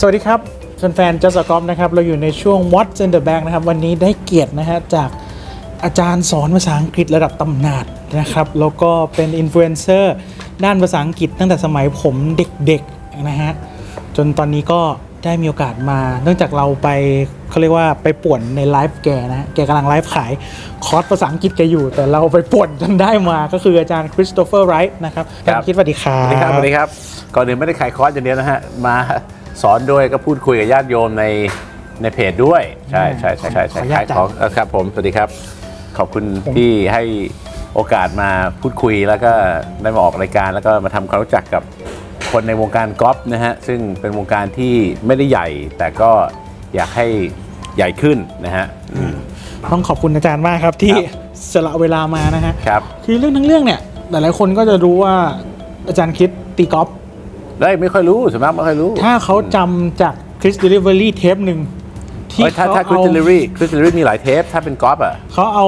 สวัสดีครับแฟนๆจัสกอมนะครับเราอยู่ในช่วง What's in the Bag นะครับ วันนี้ได้เกียรตินะฮะจากอาจารย์สอนภาษาอังกฤษระดับตำนานนะครับ แล้วก็เป็นอินฟลูเอนเซอร์ด้านภาษาอังกฤษตั้งแต่สมัยผมเด็กๆนะฮะจนตอนนี้ก็ได้มีโอกาสมา เนื่องจากเราไปเขาเรียกว่าไปป่วนในไลฟ์แกนะฮะแกกำลังไลฟ์ขายคอร์สภาษาอังกฤษแกอยู่ แต่เราไปป่วนจนได้มาก็คืออาจารย์คริสโตเฟอร์ไรท์นะครับครับอาจารย์คิดสวัสดีครัสบวัสดีครับสวัสดีครับก่อนอื่นไม่ได้ขายคอร์สอย่างเดียวนะฮะมา สอนด้วยก็พูดคุยกับญาติโยมในในเพจด้วย ใช่ใช่ใช่ใช่ใช่ขออนุญาตขายของเออครับผมสวัสดีครับ ขอบคุณที่ให้โอกาสมาพูดคุยแล้วก็ได้มาออกรายการแล้วก็มาทำความรู้จักกับคนในวงการกอล์ฟนะฮะซึ่งเป็นวงการที่ไม่ได้ใหญ่ แต่ก็อยากให้ใหญ่ขึ้นนะฮะอืม ต้องขอบคุณอาจารย์มากครับที่ครับ สละเวลามานะฮะ ครับ คือเรื่องทั้งเรื่องเนี่ยหลายๆคนก็จะรู้ว่าอาจารย์คริสตีกอล์ฟ ได้ไม่ค่อยรู้สวนมากไม่ค่อยรู้ ถ้าเขาจำจากคริสเดลิเวอรี่เทปหนึ่งที่เอ้ยถ้าเขาถ้าคริสเอาติลเลอรี่คริสติลเลอรี่มีหลายเทป ถ้าเป็นกอล์ฟอะเขาเอา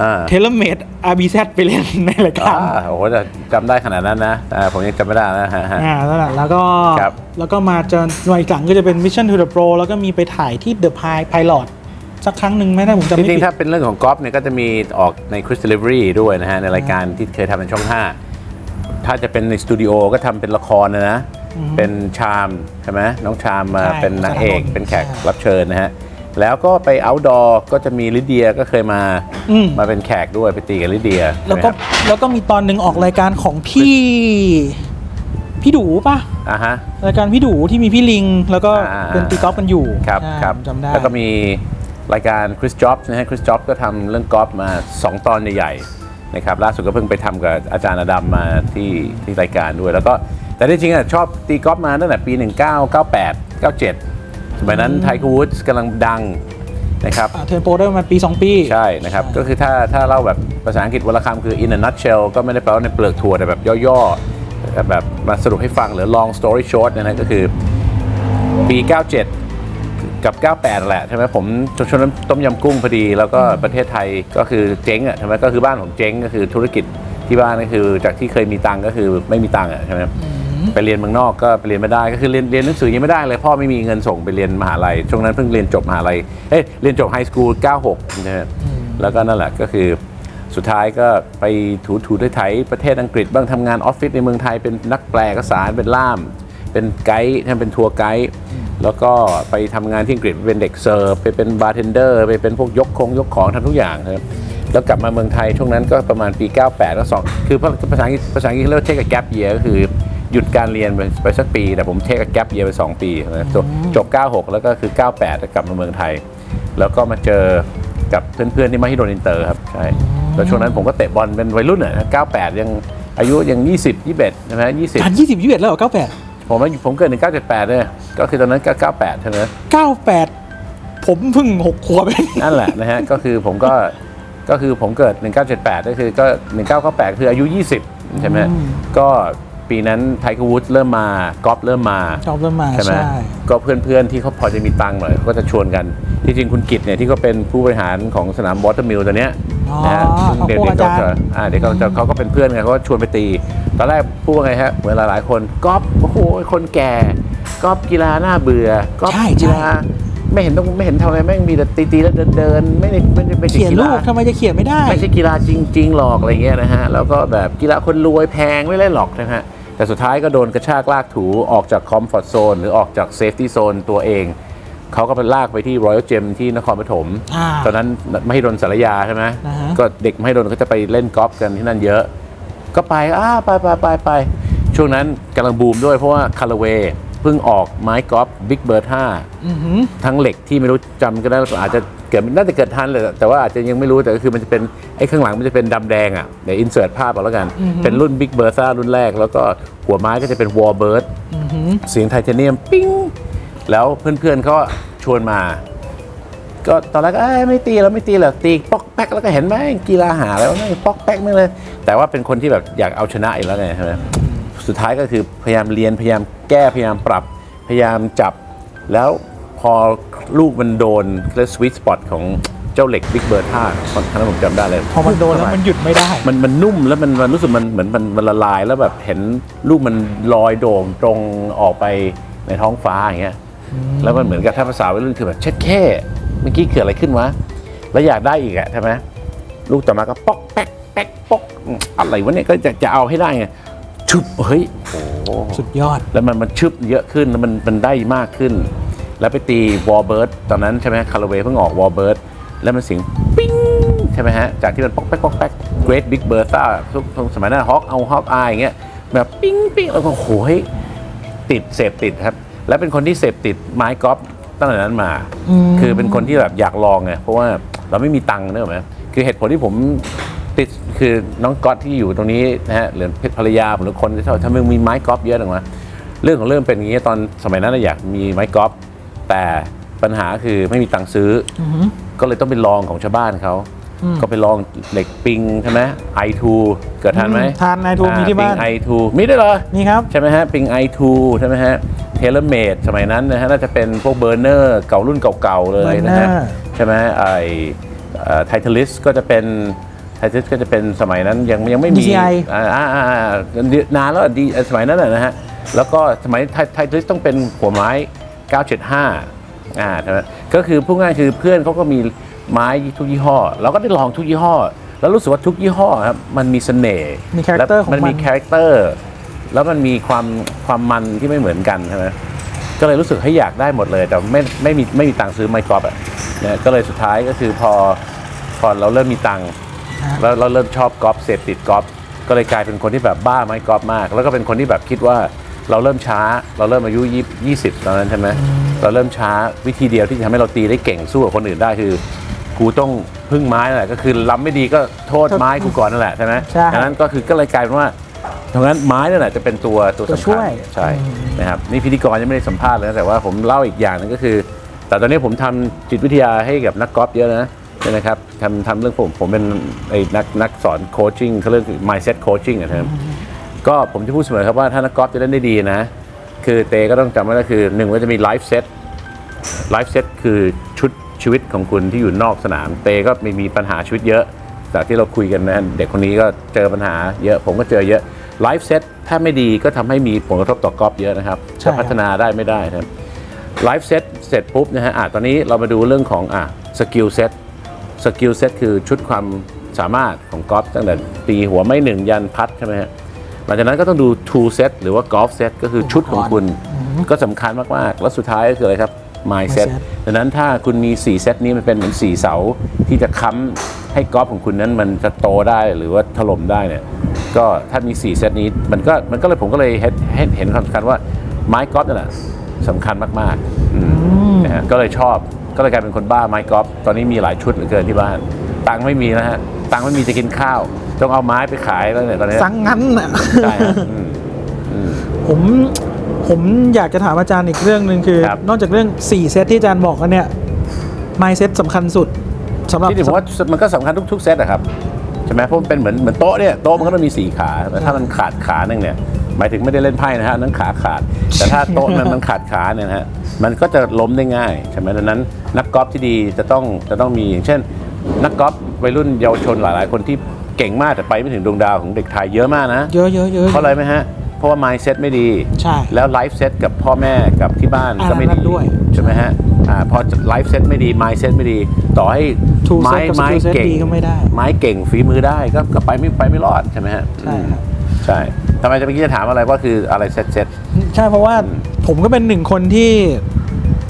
อ่าเทเลเมดอาร์บีแซไปเล่นในรายการอ่าโอ้โหแต่จำได้ขนาดนั้นนะแต่ผมยังจำไม่ได้นะฮะฮะ อ่าแล้วน่ะแล้วก็ครับ แล้วก็มาจนหน่วยหลังก็จะเป็น Mission to the Pro แล้วก็มีไปถ่ายที่ The Pi Pilot สักครั้งหนึ่งไหมถ้าผมจำจไม่ริงผิดๆถ้าเป็นเรื่องของกอล์ฟเนี่ยก็จะมีออกใน Chris Delivery ด้วยนะฮะในรายการที่เคยทำเป็นช่อง 5 ถ้าจะเป็นในสตูดิโอก็ทำเป็นละครนะนะเป็นชามใช่ไหมน้องชามมาใช่เป็นนางเอกอาจารย์นนท์เป็นแขกใช่ รับเชิญนะฮะ แล้วก็ไป outdoor ก็จะมีลิเดียก็เคยมาอืมมาเป็นแขกด้วยไปตีกับลิเดียแล้วก็ใช่ไหมครับแล้วก็มีตอนหนึ่งออกรายการของพี่พี่ดูป่ะอ่าฮะ รายการพี่ดูที่มีพี่ลิง แล้วก็อ่า เป็นตีกอล์ฟกันอยู่ครับใช่ครับผมจำได้ แล้วก็มีรายการ Chris Jobs นะฮะ Chris Jobs ก็ทำเรื่องกอล์ฟมา 2 ตอนใหญ่ๆ นะครับล่าสุดก็เพิ่งไปทำกับอาจารย์อดัมมาที่ที่รายการด้วย แล้วก็แต่ที่จริงอะชอบตีกอล์ฟมาตั้งแต่ปี 1998 97 สมัยนั้นไทเกอร์วูดส์กำลังดังนะครับเทิร์นโปรได้ประมาณปี 2 ปี ใช่นะครับ ก็คือถ้าถ้าเล่าแบบภาษาอังกฤษวลคำคือ in a nutshell ก็ไม่ได้แปลว่าในเปลือกถั่วแต่แบบย่อๆ แบบมาสรุปให้ฟังหรือ long story short เนยนะก็คือปี 97 กับ 98 แหละใช่ไหมผมชชวนน้ำต้มยำกุ้งพอดี แล้วก็ประเทศไทยก็คือเจ๊งอะใช่ไหมก็คือบ้านผมเจ๊งก็คือธุรกิจที่บ้านก็คือจากที่เคยมีตังค์ก็คือไม่มีตังค์อะใช่ไหมไปเรียนเมืองนอกก็ไปเรียนไม่ได้ก็คือเรียนเรียนหนังสือยังไม่ได้เลยพ่อไม่มีเงินส่งไปเรียนมหาลัยช่วงนั้นเพิ่งเรียนจบมหาลัยเอ้ยเรียนจบไฮสคูล96ใช่ไหมแล้วก็นั่นแหละก็คือสุดท้ายก็ไปถูถูไถๆประเทศอังกฤษบ้างทำงานออฟฟิศในเมืองไทยเป็นนักแปลเอกสารเป็นล่าม เป็นไกด์ทำเป็นทัวร์ไกด์ แล้วก็ไปทำงานที่อังกฤษเป็นเด็กเสิร์ฟไปเป็นบาร์เทนเดอร์ไปเป็นพวกยกคงยกของทำทุกอย่างนะครับแล้วกลับมาเมืองไทยช่วงนั้นก็ประมาณปี 98 แล้วสองคือภาษาอังกฤษภาษาอังกฤษเขาเรียกว่าเทคกับแกปเยียก็คือหยุดการเรียนไปไปสักปี แต่ผมเทคกับแกปเยียไป 2 ปีนะจบจบ 96 แล้วก็คือ 98แล้วกลับมาเมืองไทย แล้วก็มาเจอกับเพื่อนๆที่มาที่โดนอินเตอร์ครับใช่แล้วช่วงนั้นผมก็เตะบอลเป็นวัยรุ่นอะ98 ยังอายุยัง 20 21ใช่ไหม20ผ่าน20 21แล้วเหรอ98ผมว่าผมเกิด1978เนี่ย ก็คือตอนนั้นก็ 98 ใช่ไหม98 ผมเพิ่ง6ขวบเองนั่นแหละนะฮะ ก็คือผมก็ก็คือผมเกิด 1978 ก็คือก็ 1998 คืออายุ 20 ใช่ไหมก็ปีนั้นไทเกอร์วูดส์เริ่มมากอล์ฟเริ่มมาจอบเริ่มมาใช่ไหมใช่ก็เพื่อนๆที่เขาพอจะมีตังค์หน่อยเขาก็จะชวนกัน ที่จริงคุณกิตเนี่ยที่ก็เป็นผู้บริหารของสนามบอสเตอร์มิลตัวเนี้ยอ๋อนะฮะเขาเดี๋ยวพวกเดี๋ยวอาเขาจารย์จะอ่าเดี๋ยวเขาจะเขาก็เป็นเพื่อนกันเขาก็ชวนไปตี ตอนแรกพูดว่าไงฮะเหมือนหลายๆคนกอล์ฟโอ้โหคนแก่ กอล์ฟกีฬาหน้าเบื่อกอล์ฟใช่ กีฬาไม่เห็นต้องไม่เห็นทำอะไรแม่งมีแต่ตีๆแล้วเดินๆไม่ได้ไม่ได้ไม่ใช่เขียนกีลูฬากทำไมจะเขียนไม่ได้ ไม่ใช่กีฬาจริง ๆ หรอกอะไรเงี้ยนะฮะแล้วก็แบบกีฬาคนรวยแพงไม่เล่นหรอกนะฮะแต่สุดท้ายก็โดนกระชากลากถูออกจากคอมฟอร์ z โซนหรือออกจากเซฟตี้โซนตัวเอง เขาก็ไปลากไปที่รอยัลเจมที่นครปฐมอ่าตอนนั้นมหิดลสารยาใช่ไหมอ่าฮะ ก็เด็กมหิดลก็จะไปเล่นกอล์ฟกันที่นั่นเยอะ ก็ไปอ้าไปไปไปไปช่วงนั้นกำลังบูมด้วยเพราะว่าคาร์เวเพิ่งออกไม้กอล์ฟบิ๊กเบิร์ด5อือหือทั้งเหล็กที่ไม่รู้จำก็ได้อาจจะเกิดน่าจะเกิดทันเลยแต่ว่าอาจจะยังไม่รู้แต่ก็คือมันจะเป็นไอ้ข้างหลังมันจะเป็นดำแดงอะเดี๋ยวอินเสิร์ตภาพเอาแล้วกัน เป็นรุ่น Big b e r t h a รุ่นแรก แล้วก็หัวไม้ก็จะเป็น Warbird เสียงไทเทเนียมปิ้งแล้วเพื่อนๆเขาชวนมาก็ตอนแรกก็เอ้ยไม่ตีแล้วไม่ตีแล้วตีป๊อกแป๊กแล้วก็เห็นไหมกีฬาหาแล้วไม่งป๊อกแป๊กไม่เลย แต่ว่าเป็นคนที่แบบอยากเอาชนะอีกแล้วไงใช่ไหม สุดท้ายก็คือพยายามเรียนพยายามแก้พยายามปรับ พยายามจับ แล้วพอลูกมันโดนเรียกสวิตสปอตของเจ้าเหล็กบิ๊กเบิร์ดท่าตอนนั้นผมจำได้เลย พอมันโดนแล้วมันหยุดไม่ได้ มันมันนุ่มแล้วมันมันรู้สึกมันเหมือนมันมันละลายแล้วแบบเห็นลูกมันลอยโด่งตรงออกไปในท้องฟ้าอย่างเงี้ยแล้วมันเหมือนกับถ้าภาษาวัยรุ่นคือแบบเช็ดแค่เมื่อกี้เกิดอะไรขึ้นวะแล้วอยากได้อีกอะใช่ไหมลูกต่อมาก็ป๊อกแป๊กแป๊กป๊อกอืมอะไรวะเนี่ยก็จะจะเอาให้ได้ไง ชุบเฮ้ยโอ้โหสุดยอด แล้วมันมันชึบเยอะขึ้นแล้วมันมันได้มากขึ้น แล้วไปตีวอลเบิร์ดตอนนั้นใช่ไหมคาร์เวเพิ่งออกวอลเบิร์ดแล้วมันเสียงปิ้งใช่ไหมฮะ จากที่มันป๊อกแป๊กป๊อกแป๊กเกรดบิ๊กเบอร์ซ่าทุกทุกสมัยนั้นฮอกเอาฮอกอายอย่างเงี้ยแบบปิ้งปิ้งแล้วก็โหเฮ้ยติดเสพติดครับ แล้วเป็นคนที่เสพติดไม้กอล์ฟตั้งแต่นั้นมาอืมคือเป็นคนที่แบบอยากลองไงเพราะว่าเราไม่มีตังค์เนกอะไหมคือเหตุผลที่ผม ติดคือน้องก๊อตที่อยู่ตรงนี้นะฮะหรือภรรยาผมหรือคนที่ชอบถ้ามึงมีไม้กอล์ฟเยอะหรือวะเรื่องของเรื่องเป็นอย่างนี้ตอนสมัยนั้นนะอยากมีไม้กอล์ฟแต่ปัญหาคือไม่มีตังค์ซื้อออหือก็เลยต้องไปลองของชาวบ้านเขาอืมก็ไปลองเหล็กปิงใช่ไหมไอทูเกิดทันไหมอืมทัน i2 มีที่บ้านไอทูมีได้วยเหรอนี่ครับใช่ไหมฮะปิง i2 ใช่ไหมฮะเทเลเมดสมัยนั้นนะฮะน่าจะเป็นพวกเบอร์เนอร์เก่ารุ่นเก่าๆเลยนะฮะ Burner ใช่ไหมไอไททลิสก็จะเป็น ไททลิสก็จะเป็นสมัยนั้นยังยังไม่มี DCI อ่าอ่าอ่าอ่านานแล้วดีสมัยนั้นนะนะฮะ แล้วก็สมัยไททลิสต้องเป็นหัวไม้ 975 อ่าใช่ไหมก็คือพูดง่ายคือเพื่อนเขาก็มีไม้ทุกยี่ห้อ เราก็ได้ลองทุกยี่ห้อ แล้วรู้สึกว่าทุกยี่ห้อครับมันมีเสน่ห์มี character และมันมีของมันคาแรคเตอร์แล้วมันมีความความมันที่ไม่เหมือนกันใช่ไหมก็เลยรู้สึกให้อยากได้หมดเลย แต่ไม่ไม่มีไม่มีตังค์ซื้อไม้กอล์ฟอะเนี่ยก็เลยสุดท้ายก็คือพอพอเราเริ่มมีตังค์ฮะ แล้วเราเริ่มชอบกอล์ฟเสพติดกอล์ฟก็เลยกลายเป็นคนที่แบบบ้าไม้กอล์ฟมาก แล้วก็เป็นคนที่แบบคิดว่าเราเริ่มช้า เราเริ่มอายุยี่ยี่สิบตอนนั้นใช่ไหมเราเริ่มช้าวิธีเดียวที่จะทำให้เราตีได้เก่งสู้กับคนอื่นได้คือกูต้องพึ่งไม้นั่นแหละก็คือล้ำไม่ดีก็โทษไม้กูก่อนนั่นแหละใช่ไหมใช่ดังนั้นก็คือก็เลยกลายเป็นว่าดังนั้นไม้นั่นแหละจะเป็นตัวตัวตัวสำช่คัญวยใช่นะครับนี่พิธีกรยังไม่ได้สัมภาษณ์เลยนะแต่ว่าผมเล่าอีกอย่างหนึงก็คือ แต่ตอนนี้ผมทำจิตวิทยาให้กับนักกอล์ฟเยอะนะ ใช่ไหมครับทำทำเรื่องผมผมเป็นไอ้นักนักสอนโคชชิ่งเขาเรียก mindset coaching อะครับก็ผมจะพูดเสมอครับว่าถ้านักกอล์ฟจะเล่นได้ดีนะ คือเตก็ต้องจำไว้ก็คือหนึ่งว่าจะมีไลฟ์เซตไลฟ์เซตคือชุดชีวิตของคุณที่อยู่นอกสนาม เตก็ไม่มีปัญหาชีวิตเยอะ จากที่เราคุยกันนะเด็กคนนี้ก็เจอปัญหาเยอะผมก็เจอเยอะไลฟ์เซตถ้าไม่ดีก็ทำให้มีผลกระทบต่อกอล์ฟเยอะนะครับใช่จะพัฒนาได้ไม่ได้นะครับไลฟ์เซตเสร็จปุ๊บนะฮะอะตอนนี้เรามาดูเรื่องของอะสกิลเซต สกิลเซตคือชุดความสามารถของกอล์ฟตั้งแต่ตีหัวไม่หนึ่งยันพัดใช่ไหมฮะหลังจากนั้นก็ต้องดู two set หรือว่า golf set ก็คือชุดของคุณก็สำคัญมาก ๆ แล้วสุดท้ายก็คืออะไรครับ mindset mindset ดังนั้นถ้าคุณมี 4 เซตนี้มันเป็นเหมือน 4 เสาที่จะค้ำให้กอล์ฟของคุณนั้นมันจะโตได้หรือว่าถล่มได้เนี่ยก็ถ้ามี 4 เซตนี้มันก็มันก็เลยผมก็เลยเห็นเห็นเห็นความสำคัญว่าไม้กอล์ฟนั่นแหละสำคัญมากๆอืมนะฮะก็เลยชอบ ก็เลยกลายเป็นคนบ้าไม้กอล์ฟตอนนี้มีหลายชุดเหลือเกินที่บ้าน ตังค์ไม่มีนะฮะ ตังค์ไม่มีจะกินข้าว ต้องเอาไม้ไปขายแล้วเนี่ยตอนนี้สังงั้นน่ะ ใช่ฮะอืมอืม ผมผมอยากจะถามอาจารย์อีกเรื่องหนึ่งคือ ครับ นอกจากเรื่อง 4 เซตที่อาจารย์บอกกันเนี่ย mindset สำคัญสุดสำหรับ ที่ผมว่ามันก็สำคัญทุกๆเซตอะครับใช่ไหมเพราะมันเป็นเหมือนเหมือนโต๊ะเนี่ยโต๊ะมันก็ต้องมีสี่ขาแต่ถ้ามันขาดขาหนึ่งเนี่ย หมายถึงไม่ได้เล่นไพ่นะฮะอันนั้นขาขาด แต่ถ้าโต๊ะมันมันขาดขาเนี่ยนะฮะมันก็จะล้มได้ง่ายใช่ไหมดังนั้น นักกอล์ฟที่ดีจะต้องจะต้องมีอย่างเช่น นักกอล์ฟวัยรุ่นเยาวชนหลาย ๆ คนที่เก่งมากแต่ไปไม่ถึงดวงดาวของเด็กไทยเยอะมากนะเยอะเยอะเยอะเพราะอะไรไหมฮะเพราะว่า mindset ไม่ดี ใช่ แล้วไลฟ์เซตกับพ่อแม่กับที่บ้านอ่าก็ไม่นั่ดีนด้วยใช่ไหมฮะอ่าพอไลฟ์เซตไม่ดี mindset ไม่ดี ต่อให้ True ไม้ set กับไม้ skill set เก่งดีก็ไม่ได้ไม้เก่งฝีมือได้ก็ก็ไปไม่ไปไม่รอดใช่ไหมฮะใช่ครับอืมใช่ ทำไมจะเมื่อกี้จะถามอะไรว่าคืออะไรเซตเซตใช่เพราะว่าผมก็เป็นหนึ่งคนที่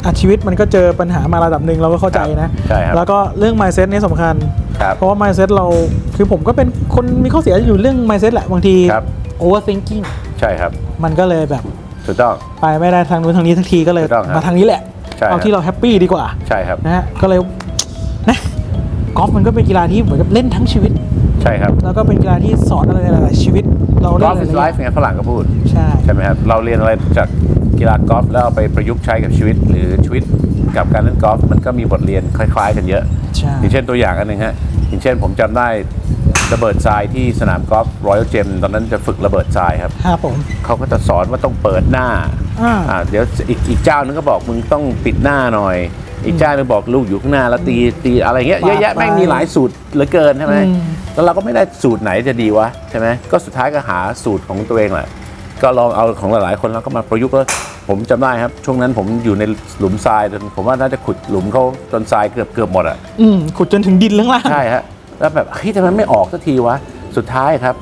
อะชีวิตมันก็เจอปัญหามาระดับหนึ่งเราก็เข้าใจนะ ใช่ครับ แล้วก็เรื่อง mindset นี่สำคัญ ครับ เพราะว่า mindset เราคือผมก็เป็นคนมีข้อเสียอยู่เรื่อง mindset แหละบางที ครับ overthinking ใช่ครับมันก็เลยแบบถูกต้อง ไปไม่ได้ทางนู้นทางนี้ทักทีก็เลยถูกต้องครับมาทางนี้แหละใช่ครับ เอาที่เราแฮปปี้ดีกว่าใช่ครับ นะฮะก็เลยนะกอล์ฟมันก็เป็นกีฬาที่เหมือนกับเล่นทั้งชีวิต ใช่ครับ แล้วก็เป็นกีฬาที่สอนอะไรหลาย ๆ ชีวิต เราได้ golf ห is ลาย life ไงฝรั่งก็พูด ๆใช่ ใช่ไหมครับเราเรียนอะไรจากกีฬากอล์ฟแล้วเอาไปประยุกต์ใช้กับชีวิต หรือชีวิตกับการเล่นกอล์ฟมันก็มีบทเรียนคล้าย ๆ กันเยอะ ใช่ อย่างเช่นตัวอย่างอันหนึ่งฮะอย่างเช่นผมจำได้ระเบิดทรายที่สนามกอล์ฟรอยัลเจมตอนนั้นจะฝึกระเบิดทรายครับ ครับผม เขาก็จะสอนว่าต้องเปิดหน้าอ่า อ่าเดี๋ยวอีกอีกเจ้านึงก็บอกมึงต้องปิดหน้าหน่อย อีกเจ้านึงบอกลูกอยู่ข้างหน้าแล้วตีตีอะไรเงี้ยเยอะแยะปาดไปแม่งมีหลายสูตรเหลือเกินใช่ไหมอืม แล้วเราก็ไม่ได้สูตรไหนจะดีวะใช่ไหมก็สุดท้ายก็หาสูตรของตัวเองแหละก็ลองเอาของหลายๆคนแล้วก็มาประยุกต์แล้วผมจำได้ครับ ช่วงนั้นผมอยู่ในหลุมทรายจนผมว่าน่าจะขุดหลุมเขาจนทรายเกือบเกือบหมดอะอืมขุดจนถึงดินข้างล่างใช่ฮะแล้วแบบเฮ้ยทำไมไม่ออกสักทีวะสุดท้ายครับ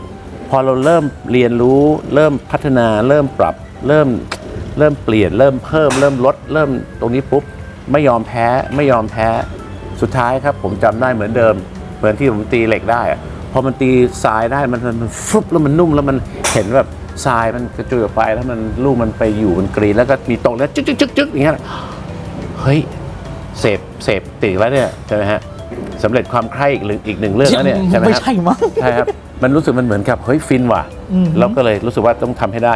พอเราเริ่มเรียนรู้ เริ่มพัฒนา เริ่มปรับ เริ่มเริ่มเปลี่ยน เริ่มเพิ่ม เริ่มลด เริ่มตรงนี้ปุ๊บไม่ยอมแพ้ไม่ยอมแพ้ สุดท้ายครับ ผมจำได้เหมือนเดิมเห มือนที่ผมตีเหล็กได้อะพอมันตีทรายได้มันมันมันฟลุบแล้วมันนุ่มแล้วมันเห็นแบบทรายมันกระจุยออกไปแล้วมันลูกมันไปอยู่บนกรีนแล้วก็มีตรงแล้วจึ๊กจึ๊กจึ๊กจึ๊กอย่างเงี้ยเฮ้ยเสพเสพติดแล้วเนี่ยใช่ไหมฮะสำเร็จความใคร่อีกหนึ่งอีกหนึ่งเรื่องแล้วเนี่ยใช่ไหมไม่ครับใช่มั้งใช่ครับมันรู้สึกมันเหมือนกับเฮ้ยฟินว่ะอืมเราก็เลยรู้สึกว่าต้องทำให้ได้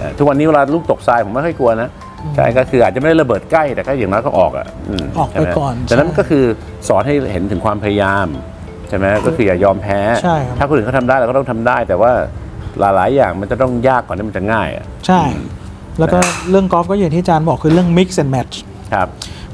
นะทุกวันนี้เวลาลูกตกทรายผมไม่ค่อยกลัวนะใช่ก็คืออาจจะไม่ได้ระเบิดใกล้แต่ก็อย่างน้อยก็ออกอะมออกไปใช่หมก่อนแต่นั้นใช่ก็คือสอนให้เห็นถึงความพยายาม ใช่ไหมก็คืออย่ายอมแพ้ ใช่ครับ ถ้าคนอื่นเขาทำได้เราก็ต้องทำได้ แต่ว่าหลาย ๆ อย่างมันจะต้องยากก่อนที่มันจะง่ายอะใช่ แล้วก็เรื่องกอล์ฟก็อย่างที่อาจารย์บอกคือเรื่อง mix and match ครับ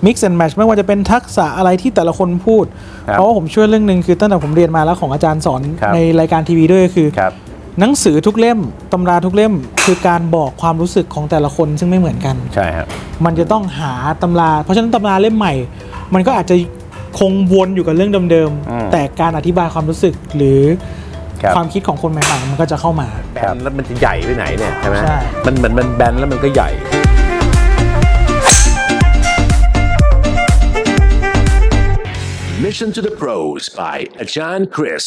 mix and match ไม่ว่าจะเป็นทักษะอะไรที่แต่ละคนพูด ครับเพราะว่าผมช่วยเรื่องหนึ่งคือตั้งแต่ผมเรียนมาแล้วของอาจารย์สอนครับ ในรายการทีวีด้วยก็คือ ครับ หนังสือทุกเล่ม ตำราทุกเล่ม คือการบอกความรู้สึกของแต่ละคนซึ่งไม่เหมือนกัน ใช่ครับ มันจะต้องหาตำรา เพราะฉะนั้นตำราเล่มใหม่ มันก็อาจจะ คงวนอยู่กับเรื่องเดิมอืม ๆ แต่การอธิบายความรู้สึกหรือครับ ความคิดของคนใหม่ๆมันก็จะเข้ามา แบนแล้วมันจะใหญ่ไปไหนเนี่ยใช่ไหมใช่ มันเหมือนมันแบนแล้วมันก็ใหญ่ Mission to the Pros by Ajahn Chris.